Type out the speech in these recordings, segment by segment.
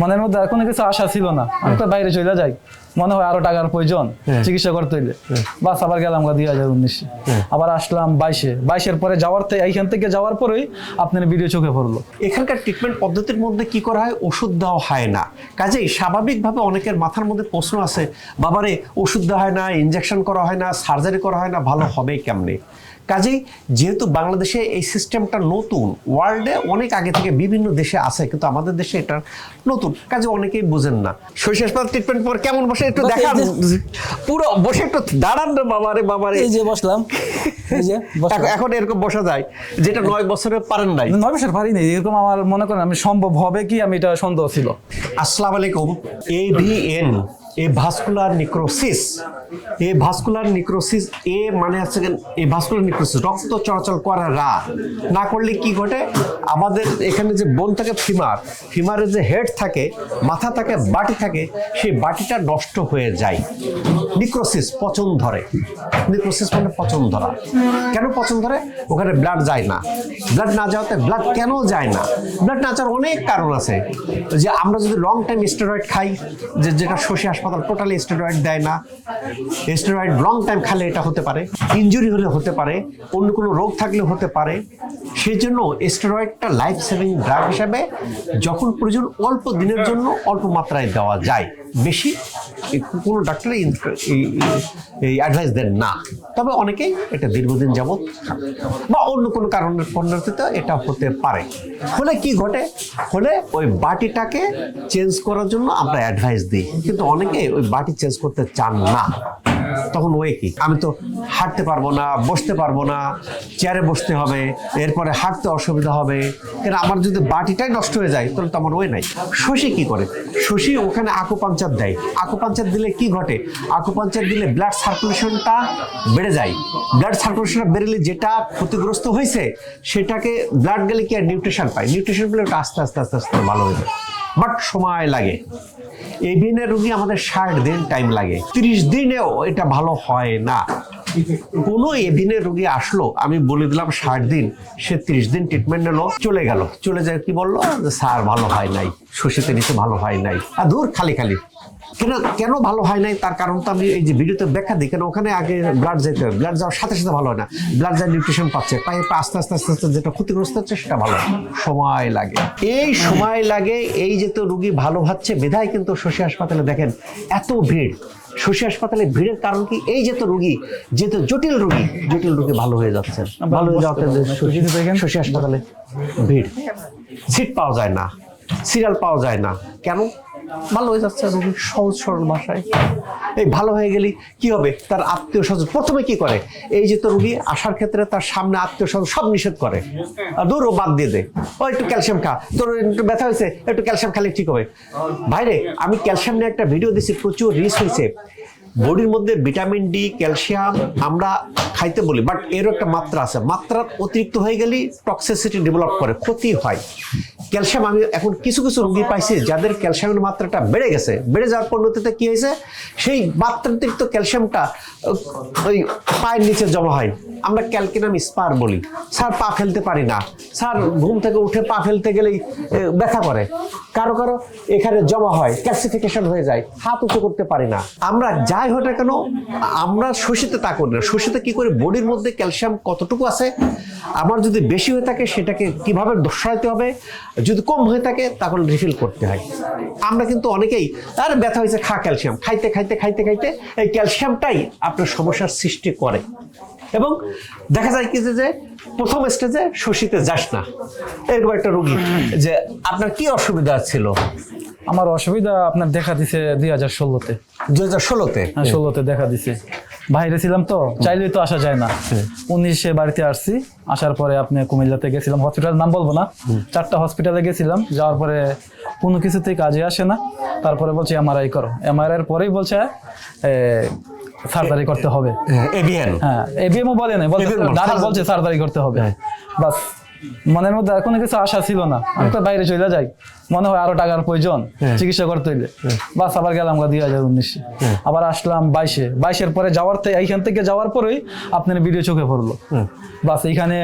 মনের মধ্যে কোনো কিছু আশা ছিল না। আমি তো বাইরে চলে যাই। মনে হয় আরও টাকার প্রয়োজন হ্যাঁ। চিকিৎসা করতে হইলে। বাস আবার গেলাম দুই হাজার উনিশে। হ্যাঁ। আবার আসলাম বাইশে। বাইশের পরে যাওয়ার থেকে এইখান থেকে যাওয়ার পরেই আপনার ভিডিও চোখে পড়ল। এখানকার ট্রিটমেন্ট পদ্ধতির মধ্যে কি করা হয়? ওষুধ দেওয়া হয় না। কাজেই স্বাভাবিকভাবে অনেকের মাথার মধ্যে প্রশ্ন আছে বাবারে ওষুধ দেওয়া হয় না ইনজেকশন করা হয় না সার্জারি করা হয় না ভালো হবে কেমনে? কাজেই যেহেতু বাংলাদেশে এই সিস্টেমটা নতুন ওয়ার্ল্ডে অনেক আগে থেকে বিভিন্ন দেশে আছে কিন্তু আমাদের দেশে এটা নতুন। কাজে অনেকেই বুঝেন না। শৈশব হাসপাতাল ট্রিটমেন্ট পর কেমন বসে একটু দেখান। পুরো বসে একটু দাঁড়ান না বাবারে বাবারে এই যে বসলাম। এই যে বসলাম। এখন- এরকম বসা যায় যেটা নয় বছরে পারেন নাই। নয় বছর পারিনি এরকম আমার মনে করেন আমি সম্ভব হবে কি আমি এটা সন্দেহ ছিল। আসসালামু আলাইকুম AVN avascular necrosis avascular necrosis এ মানে হচ্ছে এ ভাস্কুলার নিক্রোসিস রক্ত চলাচল করা রা না করলে কি ঘটে? আমাদের এখানে যে বোন থাকে ফিমার ফিমারের যে হেড থাকে, মাথা থাকে, বাটি থাকে, সেই বাটিটা নষ্ট হয়ে যায়। নিক্রোসিস পচন ধরে। নিক্রোসিস মানে পচন ধরা। কেন পচন ধরে? ওখানে ব্লাড যায় না। ব্লাড না যাওয়াতে ব্লাড কেন যায় না? ব্লাড না যাওয়ার অনেক কারণ আছে। যে আমরা যদি লং টাইম স্টেরয়েড খাই, যে যেটা শশী হাসপাতাল টোটালি স্টেরয়েড দেয় না। স্টেরয়েড লং টাইম খালে এটা হতে পারে ইঞ্জুরি হলে হতে পারে, অন্য কোনো রোগ থাকলে হতে পারে। সেই জন্য স্টেরয়েডটা লাইফ সেভিং ড্রাগ হিসাবে যখন প্রয়োজন, অল্প দিনের জন্য অল্প মাত্রায় দেওয়া যায়। বেশি কোনো ডাক্তার এই- অ্যাডভাইস দেন না। তবে অনেকেই এটা দীর্ঘদিন যাবৎ। বা অন্য কোনো কারণের পরিণতিতে এটা হতে পারে। হলে কি ঘটে? হলে ওই বাটিটাকে চেঞ্জ করার জন্য আমরা অ্যাডভাইস দিই। কিন্তু অনেকে ওই বাটি চেঞ্জ করতে চান না। তখন ওয়ে কি? আমি তো হাঁটতে পারব না, বসতে পারব না চেয়ারে বসতে হবে, এরপরে হাঁটতে অসুবিধা হবে। কেন আমার যদি বাটিটাই নষ্ট হয়ে যায়, তাহলে তো আমার ওয়ে নাই। শশী কি করে? শশী ওখানে আকুপাঞ্চার দেয়। আকুপাঞ্চার দিলে কি ঘটে? আকুপাঞ্চার দিলে ব্লাড সার্কুলেশনটা বেড়ে যায়। ব্লাড সার্কুলেশনটা বেড়েলে যেটা ক্ষতিগ্রস্ত হয়েছে, সেটাকে ব্লাড গেলে কি আর নিউট্রিশন পায়? নিউট্রিশন পেলে ওটা আস্তে আস্তে আস্তে আস্তে ভালো হয়ে যায়। বাট সময় লাগে। এভিএনের রুগী আমাদের ষাট দিন টাইম লাগে। তিরিশ দিনেও এটা ভালো হয় না। কোনো এভিনের রোগী আসলো, আমি বলে দিলাম ষাট দিন, সে ত্রিশ দিন ট্রিটমেন্ট নিলো, চলে গেল। চলে যায় কি বলল? স্যার, ভালো হয় নাই, শশীতে নিতে ভালো হয় নাই। আর দূর খালি খালি। কেন কেন ভালো হয় নাই? তার কারণ তো আমি এই যে ভিডিওতে ব্যাখ্যা দিই, কেন ওখানে আগে ব্লাড যেতে হবে ব্লাড যাওয়ার সাথে সাথে ভালো হয় না। ব্লাড যা নিউট্রিশন পাচ্ছে, পায়ে আস্তে আস্তে আস্তে আস্তে যেটা ক্ষতিগ্রস্ত হচ্ছে, সেটা ভালো সময় লাগে। এই সময় লাগে, এই যে তো রুগী ভালো হচ্ছে, বিধায় কিন্তু শশী হাসপাতালে দেখেন, এত ভিড়। শশী হাসপাতালে ভিড়ের কারণ কি? এই যে তো রুগী তো জটিল রুগী জটিল রুগী ভালো হয়ে যাচ্ছে ভালো হয়ে যাওয়াতে যে শশী হাসপাতালে ভিড়। সিট পাওয়া যায় না। সিরিয়াল পাওয়া যায় না। কেন? ভালো হয়ে যাচ্ছে রোগী সহজ সরল ভাষায়। এই ভালো হয়ে গেলে, কি হবে? তার আত্মীয় স্বজন, প্রথমে কি করে? এই যে তো রুগী, আসার ক্ষেত্রে তার সামনে আত্মীয় স্বজন সব নিষেধ করে। দূর ও বাদ দিয়ে দে। ও একটু ক্যালসিয়াম খা। তোর একটু ব্যথা হয়েছে, একটু ক্যালসিয়াম খেলে ঠিক হবে। ভাইরে, আমি ক্যালসিয়াম নিয়ে একটা ভিডিও দিছি, প্রচুর রিস হয়েছে। বডির মধ্যে ভিটামিন ডি, ক্যালসিয়াম আমরা খাইতে বলি, বাট এরও একটা মাত্রা আছে। মাত্রার অতিরিক্ত হয়ে গেলেই টক্সিসিটি ডেভেলপ করে, ক্ষতি হয়। ক্যালসিয়াম আমি এখন কিছু কিছু রোগী পাইছি যাদের ক্যালসিয়ামের মাত্রাটা বেড়ে গেছে। বেড়ে যাওয়ার পরিণতিতে কি হয়েছে? সেই মাত্রাতিরিক্ত ক্যালসিয়ামটা, ওই পায়ের নিচে জমা হয়। আমরা ক্যালকিনাম স্পার বলি। স্যার, পা ফেলতে পারি না। স্যার, ঘুম থেকে উঠে পা ফেলতে গেলেই ব্যথা করে। কারও কারও এখানে জমা হয়, ক্যালসিফিকেশন হয়ে যায়, হাত উঁচু করতে পারি না। আমরা যাই হোক না কেন, আমরা শোষিতে তা করি না। শোষিতে কি করে? বডির মধ্যে ক্যালসিয়াম কতটুকু আছে? আমার যদি বেশি হয়ে থাকে, সেটাকে কীভাবে দর্শাইতে হবে? যদি কম হয়ে থাকে তখন রিফিল করতে হয়। আমরা কিন্তু অনেকেই আর ব্যথা হয়েছে খা ক্যালসিয়াম খাইতে খাইতে খাইতে খাইতে এই ক্যালসিয়ামটাই আপনার সমস্যার সৃষ্টি করে। এবং দেখা যায় কি যে প্রথম স্টেজে শোষিতে যাস না। এরকম একটা রোগী যে আপনার কি অসুবিধা ছিল? আমার অসুবিধা আপনার দেখা দিছে দুই হাজার ষোলোতে। দুই হাজার ষোলোতে? হ্যাঁ ষোলোতে দেখা দিছে। বাইরে ছিলাম তো চাইলেই তো আসা যায় না। উনিশে বাড়িতে আসছি আসার পরে আপনি কুমিল্লাতে গেছিলাম। হসপিটালের নাম বলব না। চারটা হসপিটালে গেছিলাম যাওয়ার পরে কোনো কিছুতেই কাজে আসে না। তারপরে বলছে এমআরআই করো। এমআরআই এর পরেই বলছে সার্জারি করতে হবে। এভিএন হ্যাঁ এবিএমও বলে নাই। বলছে ABM বলে, ডাইরেক্ট বলছে সার্জারি করতে হবে। হ্যাঁ। বাস। মনের মধ্যে আর কোনো কিছু আশা ছিল না। আমি তো বাইরে চলে যাই। মনে হয় আরও টাকার প্রয়োজন চিকিৎসা করতে হইলে। বাস আবার গেলাম দুই হাজার উনিশে। আবার আসলাম বাইশে। বাইশের পরে যাওয়ার থেকে এইখান থেকে যাওয়ার পরেই আপনার ভিডিও চোখে পড়ল। বাস এইখানে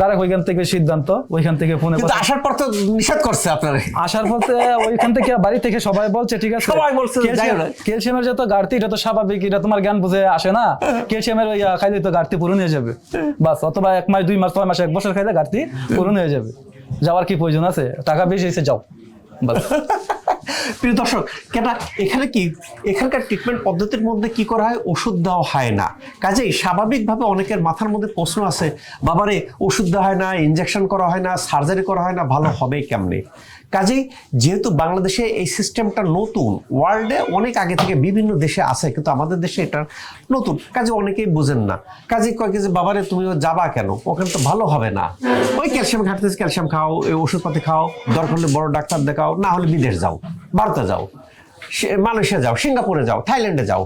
ডাইরেক্ট ওইখান থেকে সিদ্ধান্ত ওইখান থেকে ফোনে আসার পর তো নিষেধ করছে আপনার। আসার পথে ওইখান থেকে বাড়ি থেকে সবাই বলছে ঠিক আছে। সবাই বলছে। ক্যালসিয়ামের যত ঘাটতি এটা তো স্বাভাবিক এটা তোমার জ্ঞান বুঝে আসে না। ক্যালসিয়ামের ওই খাইলে তো ঘাটতি পূরণ হয়ে যাবে। বাস অথবা এক মাস দুই মাস ছয় মাস এক বছর খাইলে ঘাটতি পূরণ হয়ে যাবে। যাওয়ার কি প্রয়োজন আছে? টাকা বেশি এসে যাও। প্রিয় দর্শক কেন এখানে কি, এখানকার ট্রিটমেন্ট পদ্ধতির মধ্যে কি করা হয়? ওষুধ দেওয়া হয় না। কাজেই স্বাভাবিকভাবে অনেকের মাথার মধ্যে প্রশ্ন আছে, বাবারে, ওষুধ দেওয়া হয় না ইনজেকশন করা হয় না সার্জারি করা হয় না, ভালো হবে কেমনে? কাজেই যেহেতু বাংলাদেশে এই সিস্টেমটা নতুন ওয়ার্ল্ডে অনেক আগে থেকে বিভিন্ন দেশে আছে, কিন্তু আমাদের দেশে এটা নতুন। কাজে অনেকেই বুঝেন না। কাজে কয় যে, বাবারে তুমি যাবা কেন? ওখানে তো ভালো হবে না। ওই ক্যালসিয়াম ঘাটতেছে ক্যালসিয়াম খাও এই ওষুধপাতি খাও, দরকার হলে বড় ডাক্তার দেখাও, না হলে বিদেশ যাও। ভারতে যাও মালয়েশিয়া যাও, সিঙ্গাপুরে যাও, থাইল্যান্ডে যাও,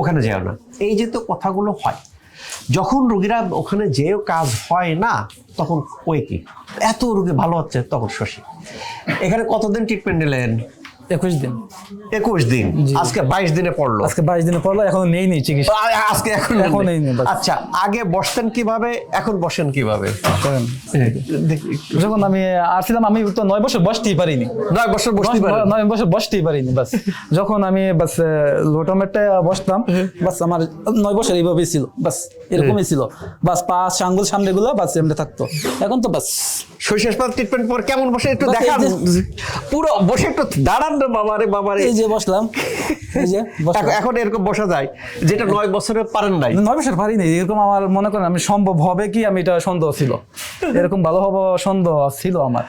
ওখানে যেও না। এই যে তো কথাগুলো হয়, যখন রুগীরা ওখানে যেও কাজ হয় না, তখন ওই কি? এত রুগী ভালো হচ্ছে, তখন শশী। এখানে কতদিন ট্রিটমেন্ট নিলেন? একুশ দিন। একুশ দিন? আজকে বাইশ দিনে পড়ল? আজকে বাইশ দিনে পড়ল এখনও নেই নি চিকিৎসা। আজকে এখন এখন নেই, আচ্ছা আগে বসতেন কীভাবে এখন বসেন কীভাবে? করেন যখন আমি আসছিলাম আমি তো নয় বছর বসতেই পারিনি। নয় বছর নয় বছর বসতেই পারিনি বাস। যখন আমি বাস লোটোমেটে বসতাম বাস আমার নয় বছর এইভাবেই ছিল বাস এরকমই ছিল। বাস পাঁচ আঙ্গুল সামনে গুলো বাস এমনি থাকতো। এখন তো বাস। শৈশব ট্রিটমেন্ট পর কেমন বসে? একটু দেখান। পুরো বসে একটু দাঁড়ান। বাবারে বাবারে এই যে বসলাম। এই যে এখন- এরকম বসা যায় যেটা নয় বছরে পারেন নাই। নয় বছর পারিনি এরকম আমার মনে করেন আমি সম্ভব হবে কি আমি এটা সন্দেহ ছিল। এরকম ভালো সন্দেহ ছিল আমার।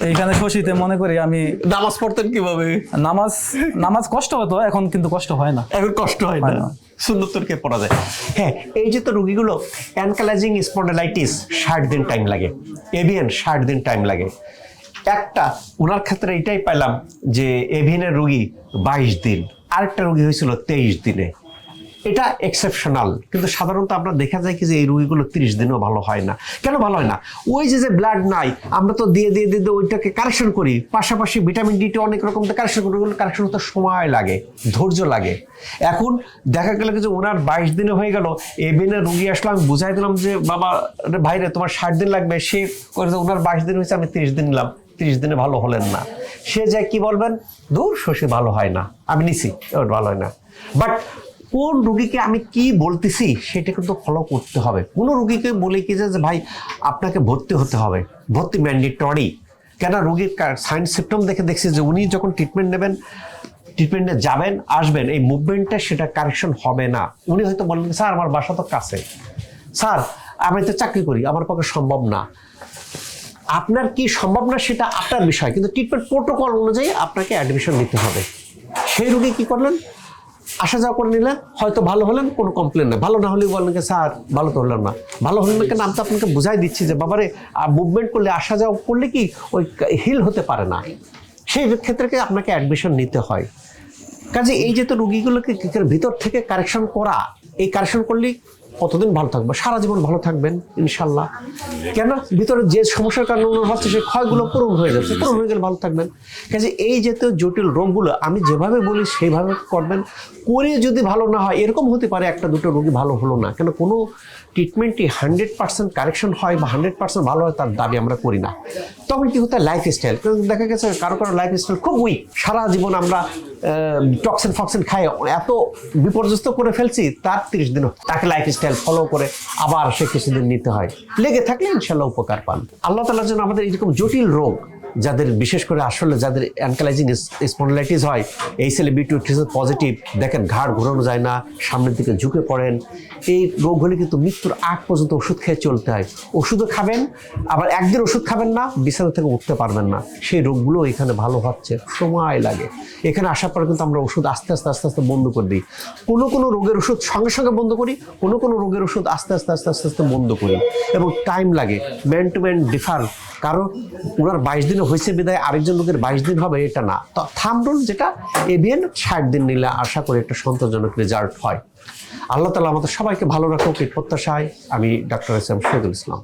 এইখানে শশীতে মনে করি আমি নামাজ পড়তেন কীভাবে? নামাজ নামাজ কষ্ট হতো এখন কিন্তু কষ্ট হয় না। এখন কষ্ট হয় না। সুন্দরকে পড়া যায়। হ্যাঁ এই যে তো রোগীগুলো অ্যানকালাইজিং স্পন্ডালাইটিস ষাট দিন টাইম লাগে। এভিএন ষাট দিন টাইম লাগে। একটা ওনার ক্ষেত্রে এটাই পাইলাম যে এভিনের রুগী বাইশ দিন, আরেকটা রুগী হয়েছিল তেইশ দিনে। এটা এক্সেপশনাল কিন্তু সাধারণত আমরা দেখা যায় কি যে এই রুগীগুলো তিরিশ দিনও ভালো হয় না। কেন ভালো হয় না? ওই যে যে ব্লাড নাই, আমরা তো দিয়ে দিয়ে দিয়ে ওইটাকে কারেকশন করি। পাশাপাশি ভিটামিন ডিটা অনেক রকম কারেকশন করি, ওগুলো কারেকশন হতে সময় লাগে, ধৈর্য লাগে। এখন দেখা গেল যে ওনার বাইশ দিনে হয়ে গেল এবিনে রুগী আসলো, আমি বুঝাই দিলাম যে, বাবা ভাইরে তোমার ষাট দিন লাগবে। সে ওনার বাইশ দিন হয়েছে, আমি তিরিশ দিন নিলাম। তিরিশ দিনে ভালো হলেন না। সে যায় কি বলবেন? দূর শশী ভালো হয় না। আমি নিছি। ভালো হয় না। বাট কোন রুগীকে আমি কি বলতেছি, সেটা কিন্তু ফলো করতে হবে। কোন রুগীকে বলে কি যে ভাই, আপনাকে ভর্তি হতে হবে। ভর্তি ম্যান্ডেটরি কেন? রুগীর সাইন সিমটম দেখে দেখছি যে, উনি যখন ট্রিটমেন্ট নেবেন ট্রিটমেন্টে যাবেন, আসবেন, এই মুভমেন্টটা সেটা কারেকশন হবে না। উনি হয়তো বললেন, স্যার, আমার বাসা তো কাছে। স্যার, আমি তো চাকরি করি, আমার পক্ষে সম্ভব না। আপনার কি সম্ভব না সেটা আপনার বিষয়, কিন্তু ট্রিটমেন্ট প্রোটোকল অনুযায়ী আপনাকে অ্যাডমিশন নিতে হবে। সেই রুগী কি করলেন? আসা যাওয়া করে নিলেন, হয়তো ভালো হলেন, কোনো কমপ্লেন নেই। ভালো না হলে বলেন স্যার, ভালো তো হলেন না। ভালো হলেন না কেন? আমি তো আপনাকে বুঝাই দিচ্ছি যে, বাবারে মুভমেন্ট করলে আসা যাওয়া করলে কি ওই হিল হতে পারে না? সেই ক্ষেত্রে আপনাকে অ্যাডমিশন নিতে হয়। কাজে এই যে তো রুগীগুলোকে ভিতর থেকে কারেকশন করা, এই কারেকশন করলে কতদিন ভালো থাকবে সারা জীবন ভালো থাকবেন, ইনশাল্লাহ। কেন ভিতরে যে সমস্যার কারণে ওনার হচ্ছে সেই ক্ষয়গুলো পূরণ হয়ে যাচ্ছে, পূরণ হয়ে গেলে ভালো থাকবেন। কাজে এই জাতীয় জটিল রোগগুলো আমি যেভাবে বলি, সেইভাবে করবেন। করে যদি ভালো না হয়, এরকম হতে পারে একটা দুটো রোগী ভালো হলো না। কেন কোনো ট্রিটমেন্টই হান্ড্রেড পার্সেন্ট কারেকশন হয় বা হান্ড্রেড পার্সেন্ট ভালো হয়, তার দাবি আমরা করি না। তখন কি হতো? লাইফ স্টাইল দেখা গেছে কারও কারও লাইফ স্টাইল খুব উইক সারা জীবন আমরা টক্সিন ফক্সিন খাই। এত বিপর্যস্ত করে ফেলছি, তার তিরিশ দিন তাকে লাইফ স্টাইল ফলো করে আবার সে কিছুদিন নিতে হয়। লেগে থাকলে ইনশাল্লাহ উপকার পান। আল্লাহ তালার জন্য আমাদের এরকম জটিল রোগ যাদের বিশেষ করে আসলে যাদের অ্যানকালাইজিং স্পন্ডলাইটিস হয়, এই সেলে বিটুইটিস পজিটিভ দেখেন ঘাড় ঘোরানো যায় না, সামনের দিকে ঝুঁকে পড়েন। এই রোগ হলে কিন্তু মৃত্যুর আগ পর্যন্ত ওষুধ খেয়ে চলতে হয়। ওষুধও খাবেন, আবার একদিন ওষুধ খাবেন না, বিছানা থেকে উঠতে পারবেন না। সেই রোগগুলো এখানে ভালো হচ্ছে, সময় লাগে। এখানে আসার পর কিন্তু আমরা ওষুধ আস্তে আস্তে আস্তে আস্তে বন্ধ করে দিই। কোনো কোনো রোগের ওষুধ সঙ্গে সঙ্গে বন্ধ করি, কোনো কোনো রোগের ওষুধ আস্তে আস্তে আস্তে আস্তে আস্তে বন্ধ করি। এবং টাইম লাগে ম্যান টু ম্যান ডিফার কারণ ওনার বাইশ দিনে হয়েছে বিদায়, আরেকজন লোকের বাইশ দিন হবে, এটা না। তো থামরুল যেটা এভিএন ষাট দিন নিলে আশা করি একটা সন্তোষজনক রেজাল্ট হয়। আল্লাহ তালা আমাদের সবাইকে ভালো রাখুক, এই প্রত্যাশায় আমি doctor S M Shahidul Islam.